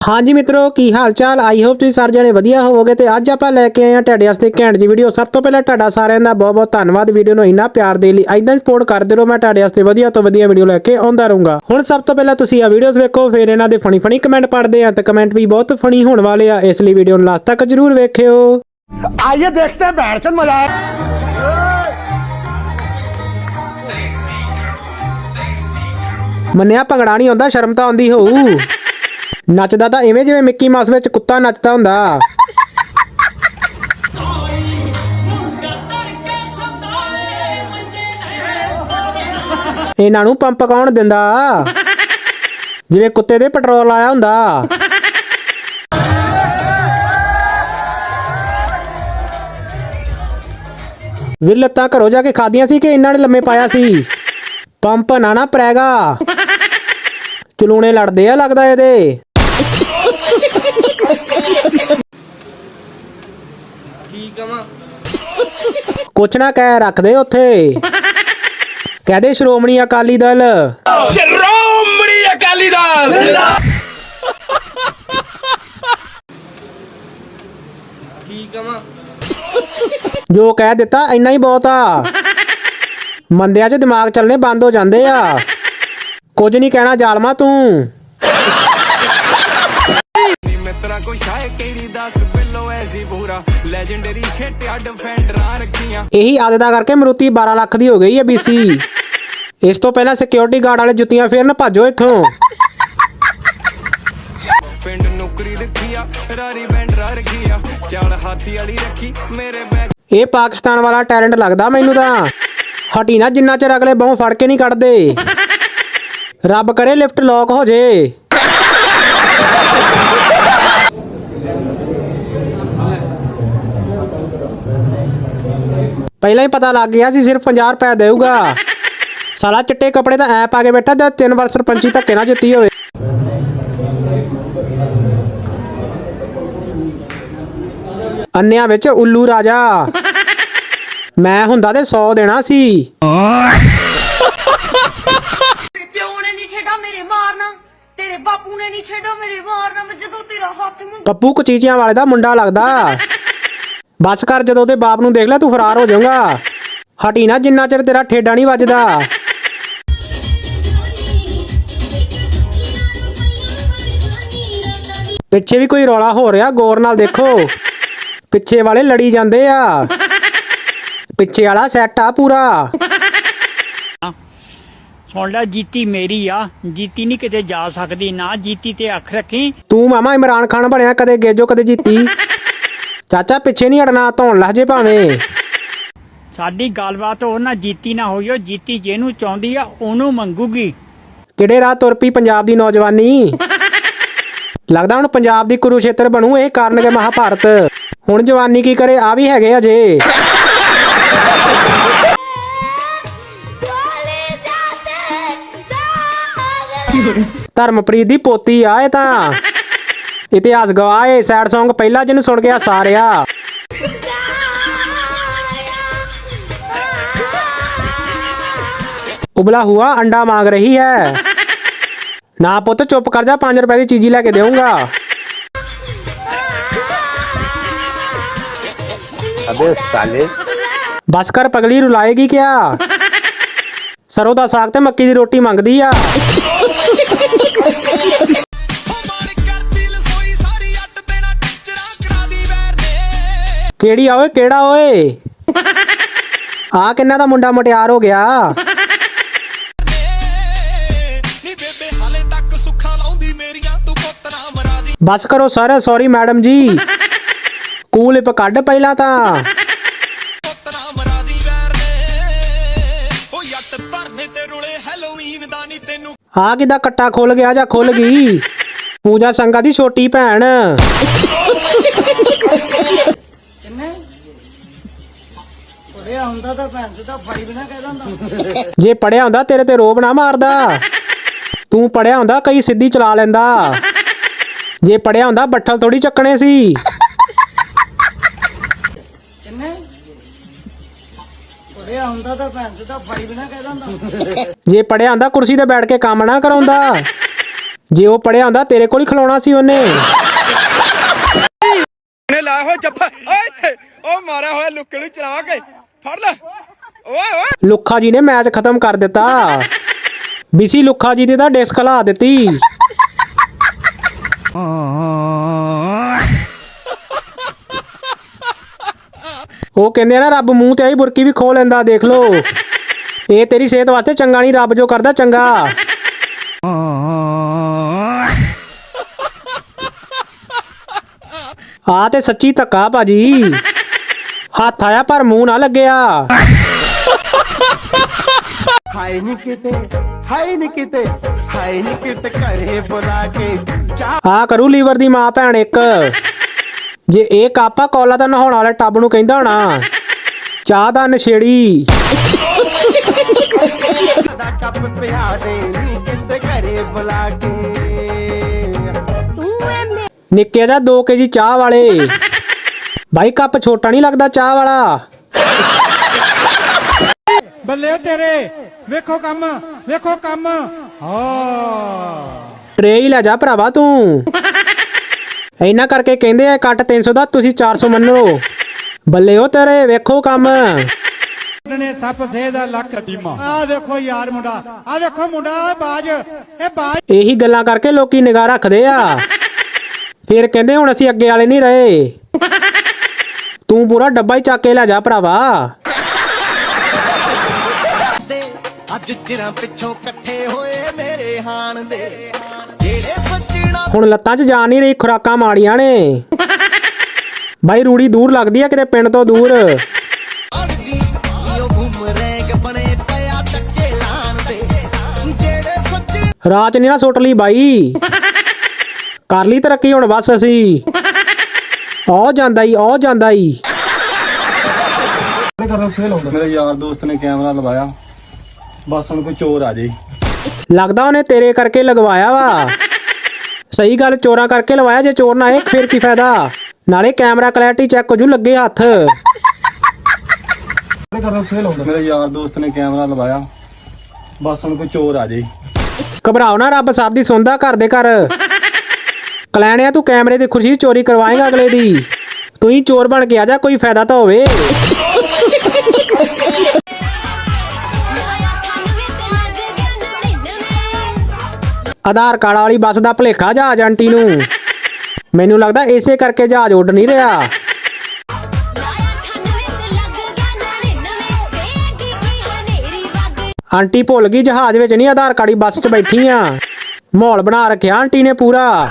ਹਾਂਜੀ ਮਿੱਤਰੋ ਕੀ ਹਾਲ ਚਾਲ ਆਈ ਹੋਪ ਤੁਸੀਂ ਸਾਰੇ ਜਣੇ ਵਧੀਆ ਹੋਵੋਗੇ ਤੇ ਅੱਜ ਆਪਾਂ ਲੈ ਕੇ ਆਏ ਆ ਤੁਹਾਡੇ ਵਾਸਤੇ ਘੈਂਟ ਜੀ ਵੀਡੀਓ ਸਭ ਤੋਂ ਪਹਿਲਾਂ ਤੁਹਾਡਾ ਸਾਰਿਆਂ ਦਾ ਬਹੁਤ ਬਹੁਤ ਧੰਨਵਾਦ ਵੀਡੀਓ ਨੂੰ ਇੰਨਾ ਪਿਆਰ ਦੇ ਲਈ। ਐਦਾਂ ਸਪੋਰਟ ਕਰਦੇ ਰਹੋ ਮੈਂ ਤੁਹਾਡੇ ਵਾਸਤੇ ਵਧੀਆ ਤੋਂ ਵਧੀਆ ਵੀਡੀਓ ਲੈ ਕੇ ਆਉਂਦਾ ਰਹੂੰਗਾ। ਹੁਣ ਸਭ ਤੋਂ ਪਹਿਲਾਂ ਤੁਸੀਂ ਆ ਵੀਡੀਓਜ਼ ਵੇਖੋ ਫਿਰ ਇਹਨਾਂ ਦੇ ਫਣੀ ਫਣੀ ਕਮੈਂਟ ਪੜ੍ਹਦੇ ਆ ਤੇ ਕਮੈਂਟ ਵੀ ਬਹੁਤ ਫਣੀ ਹੋਣ ਵਾਲੇ ਆ। ਇਸ ਲਈ ਵੀਡੀਓ ਨੂੰ ਲਾਸਟ ਤੱਕ ਜ਼ਰੂਰ ਵੇਖਿਓ। ਆਈਏ ਦੇਖਦੇ ਹਾਂ ਬੈਠ ਚੰਦ ਮਜ਼ਾ ਮੰਨਿਆ ਪਗੜਾ ਨਹੀਂ ਆਉਂਦਾ ਸ਼ਰਮ ਤਾਂ ਆਉਂਦੀ ਹੋਊ। ਨੱਚਦਾ ਤਾਂ ਐਵੇਂ ਜਿਵੇਂ ਮਿੱਕੀ ਮਾਸ ਵਿੱਚ ਕੁੱਤਾ ਨੱਚਦਾ ਹੁੰਦਾ। ਇਹਨਾਂ ਨੂੰ ਪੰਪ ਕੌਣ ਦਿੰਦਾ? ਜਿਵੇਂ ਕੁੱਤੇ ਦੇ ਪੈਟਰੋਲ ਆਇਆ ਹੁੰਦਾ। ਵੀ ਲੱਤਾਂ ਘਰੋਂ ਜਾ ਕੇ ਖਾਦੀਆਂ ਸੀ ਕਿ ਇਹਨਾਂ ਨੇ ਲੰਮੇ ਪਾਇਆ ਸੀ? ਪੰਪ ਨਾ ਨਾ ਪ੍ਰੈਗਾ। ਚਲੂਣੇ ਲੜਦੇ ਆ ਲੱਗਦਾ ਇਹਦੇ। ਕੀ ਕਵਾਂ ਕੁਛ ਨਾ ਕਹਿ ਰੱਖਦੇ ਉੱਥੇ। ਕਹਦੇ ਸ਼੍ਰੋਮਣੀ ਅਕਾਲੀ ਦਲ। ਸ਼੍ਰੋਮਣੀ ਅਕਾਲੀ ਦਲ। ਕੀ ਕਵਾਂ ਜੋ ਕਹਿ ਦਿੱਤਾ ਇੰਨਾ ਹੀ ਬਹੁਤ ਆ। ਮੰਦਿਆਂ 'ਚ ਦਿਮਾਗ ਚੱਲਣੇ ਬੰਦ ਹੋ ਜਾਂਦੇ ਆ। ਕੁਝ ਨਹੀਂ ਕਹਿਣਾ ਜ਼ਾਲਮਾ ਤੂੰ। ਨੀ ਮਿੱਤਰਾ ਕੋ ਸ਼ਾਇ ਕਿਹੜੀ ਦੱਸ ਬਿੱਲੋ ਐਸੀ ਪੂਰਾ ਲੈਜੈਂਡਰੀ ਛੇਟਿਆ ਡਿਫੈਂਡਰਾਂ ਰੱਖੀਆਂ। ਇਹੀ ਆਦਤਾਂ ਕਰਕੇ ਮਰੂਤੀ 12 ਲੱਖ ਦੀ ਹੋ ਗਈ ਹੈ ਬੀਸੀ। ਇਸ ਤੋਂ ਪਹਿਲਾਂ ਸਿਕਿਉਰਿਟੀ ਗਾਰਡ ਵਾਲੇ ਜੁੱਤੀਆਂ ਫੇਰਨ ਭੱਜੋ ਇੱਥੋਂ। ਪਿੰਡ ਨੌਕਰੀ ਰੱਖੀ ਆ ਰਾਰੀ ਬੈਂਡਰਾ ਰੱਖੀ ਆ ਚਾਲ ਹਾਥੀ ਵਾਲੀ ਰੱਖੀ ਮੇਰੇ ਬੈਗ ਇਹ ਪਾਕਿਸਤਾਨ ਵਾਲਾ ਟੈਲੈਂਟ ਲੱਗਦਾ ਮੈਨੂੰ ਤਾਂ। ਹਟੀ ਨਾ ਜਿੰਨਾ ਚਿਰ ਅਗਲੇ ਬਾਹੋਂ ਫੜ ਕੇ ਨਹੀਂ ਕੱਢਦੇ। ਰੱਬ ਕਰੇ ਲਿਫਟ ਲੌਕ ਹੋ ਜੇ। ਪਹਿਲਾਂ ਹੀ ਪਤਾ ਲੱਗ ਗਿਆ ਸੀ ਸਿਰਫ 50 ਰੁਪਏ ਦੇਊਗਾ। ਸਾਲਾ ਚਿੱਟੇ ਕੱਪੜੇ ਤਾਂ ਐ ਪਾ ਕੇ ਬੈਠਾ ਤੇ ਤਿੰਨ ਵਾਰ ਸਰਪੰਚੀ ਧੱਕੇ ਨਾਲ ਜਿੱਤੀ ਹੋਵੇ। ਅੰਨਿਆਂ ਵਿੱਚ ਉੱਲੂ ਰਾਜਾ। ਮੈਂ ਹੁੰਦਾ ਤੇ 100 ਦੇਣਾ ਸੀ। ਤੇਰੇ ਪਿਓ ਨੇ ਨਹੀਂ ਛੇੜਾ ਮੇਰੇ ਮਾਰਨਾ ਤੇਰੇ ਬਾਪੂ ਨੇ ਨਹੀਂ ਛੇੜਾ ਮੇਰੇ ਮਾਰਨਾ ਮੈਂ ਜਦੋਂ ਤੇਰਾ ਹੱਥ ਮੁੰ ਪੱਪੂ ਕਚੀਚਿਆਂ ਵਾਲੇ ਦਾ ਮੁੰਡਾ ਲੱਗਦਾ। ਬਸ ਕਰ ਜਦੋਂ ਉਹਦੇ ਬਾਪ ਨੂੰ ਦੇਖ ਲੈ ਤੂੰ ਫਰਾਰ ਹੋ ਜਾਊਗਾ। ਹਟੀ ਨਾ ਜਿੰਨਾ ਚਿਰ ਤੇਰਾ ਠੇਡਾ ਨਹੀਂ ਵੱਜਦਾ। ਪਿੱਛੇ ਵੀ ਕੋਈ ਰੌਲਾ ਹੋ ਰਿਹਾ ਗੌਰ ਨਾਲ ਦੇਖੋ। ਪਿੱਛੇ ਵਾਲੇ ਲੜੀ ਜਾਂਦੇ ਆ। ਪਿੱਛੇ ਵਾਲਾ ਸੈੱਟ ਆ ਪੂਰਾ। ਸੁਣ ਲੈ ਜੀਤੀ ਮੇਰੀ ਆ। ਜੀਤੀ ਨਹੀਂ ਕਿਤੇ ਜਾ ਸਕਦੀ ਨਾ ਜੀਤੀ ਤੇ ਅੱਖ ਰੱਖੀ। ਤੂੰ ਮਾਮਾ ਇਮਰਾਨ ਖਾਨ ਬਣਿਆ ਕਦੇ ਗੇਜੋ ਕਦੇ ਜੀਤੀ। ਚਾਚਾ ਪਿੱਛੇ ਨਹੀਂ ਹਟਣਾ ਧੌਣ ਲੱਹ ਜੇ ਭਾਵੇਂ। ਸਾਡੀ ਗੱਲਬਾਤ ਉਹ ਨਾ ਜੀਤੀ ਨਾ ਹੋਈ ਉਹ ਜੀਤੀ ਜਿਹਨੂੰ ਚਾਹੁੰਦੀ ਆ ਉਹਨੂੰ ਮੰਗੂਗੀ। ਕਿਹੜੇ ਰਾਹ ਤੁਰ ਪਈ ਪੰਜਾਬ ਦੀ ਨੌਜਵਾਨੀ? ਲੱਗਦਾ ਹੁਣ ਪੰਜਾਬ ਦੀ ਕੁਰੂਸ਼ੇਤਰ ਬਣੂ ਇਹ ਕਾਰਨਗੇ ਮਹਾਭਾਰਤ। ਹੁਣ ਜਵਾਨੀ ਕੀ ਕਰੇ ਆ ਵੀ ਹੈਗੇ ਅਜੇ ਧਰਮਪ੍ਰੀਤ ਦੀ ਪੋਤੀ ਆ ਇਹ ਤਾਂ। ਇਤਿਹਾਸ ਗਵਾਹ ਇਹ ਸੈਡ Song ਪਹਿਲਾ ਜਿਹਨੂੰ ਸੁਣ ਕੇ ਹੱਸਾ ਰਿਹਾ। ਉਬਲਾ ਹੁਆ ਅੰਡਾ ਮੰਗ ਰਹੀ ਹੈ। ਨਾ ਪੁੱਤ ਚੁੱਪ ਕਰ ਜਾ 5 ਰੁਪਏ ਦੀ ਚੀਜ਼ੀ ਲੈ ਕੇ ਦੇਵਾਂਗਾ ਅਬੇ ਸਾਲੇ। ਬਸ ਕਰ ਪਗਲੀ ਰੁਲਾਏਗੀ ਕਿਆ? ਸਰੋਂ ਦਾ ਸਾਗ ਤੇ ਮੱਕੀ ਦੀ ਰੋਟੀ ਮੰਗਦੀ ਆ। ਕਿਹੜੀ ਆ ਓਏ, ਕਿਹੜਾ ਓਏ? ਆ ਕਿੰਨਾ ਦਾ ਮੁੰਡਾ ਮਟਿਆਰ ਹੋ ਗਿਆ? ਬਸ ਕਰੋ sir sorry madam ji. Cool Lip ਕੱਢ ਪਹਿਲਾਂ ਤਾਂ। ਪੁੱਤ ਆ ਕਿਦਾ ਕੱਟਾ ਖੁੱਲ ਗਿਆ ਜਾਂ ਖੁੱਲ ਗਈ? ਪੂਜਾ ਸੰਗਾ ਦੀ ਛੋਟੀ ਭੈਣ। ਪੜਿਆ ਹੁੰਦਾ ਤਾਂ ਭੈਣ ਤੇ ਤਾਂ ਫਾਈ ਬਿਨਾ ਕਹਿ ਦਿੰਦਾ। ਜੇ ਪੜਿਆ ਹੁੰਦਾ ਤੇਰੇ ਤੇ ਰੋਬ ਨਾ ਮਾਰਦਾ। ਤੂੰ ਪੜਿਆ ਹੁੰਦਾ ਕਈ ਸਿੱਧੀ ਚਲਾ ਲੈਂਦਾ। ਜੇ ਪੜਿਆ ਹੁੰਦਾ ਬੱਠਲ ਥੋੜੀ ਚੱਕਣੇ ਸੀ। ਕਿੰਨੇ? ਪੜਿਆ ਹੁੰਦਾ ਤਾਂ ਭੈਣ ਤੇ ਤਾਂ ਫਾਈ ਬਿਨਾ ਕਹਿ ਦਿੰਦਾ। ਜੇ ਪੜਿਆ ਹੁੰਦਾ ਕੁਰਸੀ ਤੇ ਬੈਠ ਕੇ ਕੰਮ ਨਾ ਕਰਾਉਂਦਾ। ਜੇ ਉਹ ਪੜਿਆ ਹੁੰਦਾ ਤੇਰੇ ਕੋਲ ਹੀ ਖਲੋਣਾ ਸੀ ਉਹਨੇ। ਨੇ ਲਾਇਆ ਹੋਇਆ ਜੱਫਾ ਓਏ ਇੱਥੇ। ਉਹ ਮਾਰਿਆ ਹੋਇਆ ਲੁੱਕੇ ਨੂੰ ਚਲਾ ਕੇ। ਫੜ ਲੈ। ਓਏ ਓਏ। ਲੁੱਖਾ ਜੀ ਨੇ ਮੈਚ ਖਤਮ ਕਰ ਦਿੱਤਾ। ਬਿਸੀ ਲੁੱਖਾ ਜੀ ਦੀ ਤਾਂ ਡਿਸਕ ਲਾ ਦਿੱਤੀ। ਉਹ ਕਹਿੰਦੇ ਆ ਨਾ, ਰੱਬ ਮੂੰਹ ਤੇ ਆਈ ਬੁਰਕੀ ਵੀ ਖੋ ਲੈਂਦਾ, ਦੇਖ ਲੋ ਇਹ ਤੇਰੀ ਸਿਹਤ ਵਾਸਤੇ ਚੰਗਾ ਨਹੀਂ, ਰੱਬ ਜੋ ਕਰਦਾ ਚੰਗਾ। ਆ ਤੇ ਸੱਚੀ ਧੱਕਾ ਭਾਜੀ। ਹੱਥ ਆਇਆ ਪਰ ਮੂੰਹ ਨਾ ਲੱਗਿਆ। ਹਾਏ ਨੀ ਕਿਤੇ ਹਾਏ ਨੀ ਕਿਤੇ ਹਾਏ ਨੀ ਕਿਤੇ ਘਰੇ ਬੁਲਾ ਕੇ ਚਾਹ ਆ ਕਰੂ ਲੀਵਰ ਦੀ ਮਾਂ ਭੈਣ ਇੱਕ। ਜੇ ਇਹ ਕਾਪਾ ਕੋਲਾ ਤਾਂ ਨਹਾਉਣ ਵਾਲੇ ਟੱਬ ਨੂੰ ਕਹਿੰਦਾ ਹੋਣਾ। ਚਾਹ ਦਾ ਨਸ਼ੇੜੀ। ਦਾ ਕੱਪ ਪਿਆ ਦੇ ਨੀ ਕਿਤੇ ਘਰੇ ਬੁਲਾ ਕੇ। ਨਿੱਕੇ ਦਾ 2 ਕੇਜੀ ਚਾਹ ਵਾਲੇ। ਬਾਈ ਕੱਪ ਛੋਟਾ ਨਹੀਂ ਲੱਗਦਾ ਚਾਹ ਵਾਲਾ। ਬੱਲੇ ਤੇਰੇ ਵੇਖੋ ਕੰਮ ਵੇਖੋ ਕੰਮ। ਹਾਂ। ਟਰੇ ਹੀ ਲੈ ਜਾ ਭਰਾਵਾ ਤੂੰ। ਇੰਨਾ ਕਰਕੇ ਕਹਿੰਦੇ ਆ ਕੱਟ 300 ਦਾ ਤੁਸੀਂ 400 ਮੰਨੋ ਬੱਲੇ ਉਹ ਤੇਰੇ ਵੇਖੋ ਕੰਮ। ਨੇ ਸੱਪ ਸੇ ਦਾ ਲੱਖ ਟੀਮਾ ਆ ਦੇਖੋ ਯਾਰ ਮੁੰਡਾ ਆ ਦੇਖੋ ਮੁੰਡਾ ਬਾਜ ਇਹ ਬਾਜ। ਇਹੀ ਗੱਲਾਂ ਕਰਕੇ ਲੋਕੀ ਨਿਗਾਹ ਰੱਖਦੇ ਆ। ਫਿਰ ਕਹਿੰਦੇ ਹੁਣ ਅਸੀਂ ਅੱਗੇ ਵਾਲੇ ਨਹੀਂ ਰਹੇ। ਤੂੰ ਪੂਰਾ ਡੱਬਾ ਹੀ ਚੱਕ ਕੇ ਲੈ ਜਾ ਭਰਾਵਾ। ਦੇ ਅੱਜ ਚਿਰਾਂ ਪਿੱਛੋਂ ਇਕੱਠੇ ਹੋਏ ਮੇਰੇ ਹਾਣ ਦੇ। ਜਿਹੜੇ ਸੱਜਣਾ ਹੁਣ ਲੱਤਾਂ 'ਚ ਜਾਨ ਨਹੀਂ ਰਹੀ ਖੁਰਾਕਾਂ ਮਾੜੀਆਂ ਨੇ। ਬਾਈ ਰੂੜੀ ਦੂਰ ਲੱਗਦੀ ਆ ਕਿਤੇ ਪਿੰਡ ਤੋਂ ਦੂਰ। ਅੜਦੀ ਉਹ ਬੂਮਰੈਂਗ ਬਣੇ ਪਿਆ ਟੱਕੇ ਲਾਣ ਦੇ। ਜਿਹੜੇ ਸੱਜਣਾ ਰਾਤ ਨਹੀਂ ਨਾ ਸੁੱਟ ਲਈ ਬਾਈ। ਕਰ ਲਈ ਤਰੱਕੀ ਹੁਣ ਬਸ ਅਸੀਂ। ਆ ਜਾਂਦਾ ਈ ਆ ਜਾਂਦਾ ਈ। ਮੇਰੇ ਯਾਰ ਦੋਸਤ ਨੇ ਕੈਮਰਾ ਲਵਾਇਆ। ਬਸ ਹੁਣ ਕੋਈ ਚੋਰ ਆ ਜੇ। ਲੱਗਦਾ ਉਹਨੇ ਤੇਰੇ ਕਰਕੇ ਲਗਵਾਇਆ ਵਾ। ਸਹੀ ਗੱਲ ਚੋਰਾਂ ਕਰਕੇ ਲਵਾਇਆ ਜੇ ਚੋਰ ਨਾ ਆਏ ਫਿਰ ਕੀ ਫਾਇਦਾ? ਨਾਲੇ ਕੈਮਰਾ ਕਲੈਰਿਟੀ ਚੈੱਕ ਹੋ ਜੂ ਲੱਗੇ ਹੱਥ। ਮੇਰੇ ਯਾਰ ਦੋਸਤ ਨੇ ਕੈਮਰਾ ਲਵਾਇਆ। ਬਸ ਹੁਣ ਕੋਈ ਚੋਰ ਆ ਜੇ। ਘਬਰਾਓ ਨਾ ਰੱਬ ਸਭ ਦੀ ਸੁਣਦਾ ਘਰ ਦੇ ਘਰ। ਕਲੈਣਿਆ ਤੂੰ ਕੈਮਰੇ ਦੀ ਖੁਸ਼ੀ ਚੋਰੀ ਕਰਵਾਏਗਾ ਅਗਲੇ ਦੀ। ਤੂੰ ਹੀ ਚੋਰ ਬਣ ਕੇ ਆ ਜਾ, ਕੋਈ ਫਾਇਦਾ ਤਾਂ ਹੋਵੇ। ਆਧਾਰ ਕਾਰਡ ਵਾਲੀ ਬੱਸ ਦਾ ਭਲੇਖਾ ਜਹਾਜ਼ ਆਂਟੀ ਨੂੰ। ਮੈਨੂੰ ਲੱਗਦਾ ਇਸੇ ਕਰਕੇ ਜਹਾਜ਼ ਉੱਡ ਨਹੀਂ ਰਿਹਾ। ਆਂਟੀ ਭੁੱਲ ਗਈ, ਜਹਾਜ਼ ਵਿੱਚ ਨਹੀਂ ਆਧਾਰ ਕਾਰਡ ਦੀ ਬੱਸ 'ਚ ਬੈਠੀ ਆ। ਮਾਹੌਲ ਬਣਾ ਰੱਖਿਆ ਆਂਟੀ ਨੇ ਪੂਰਾ।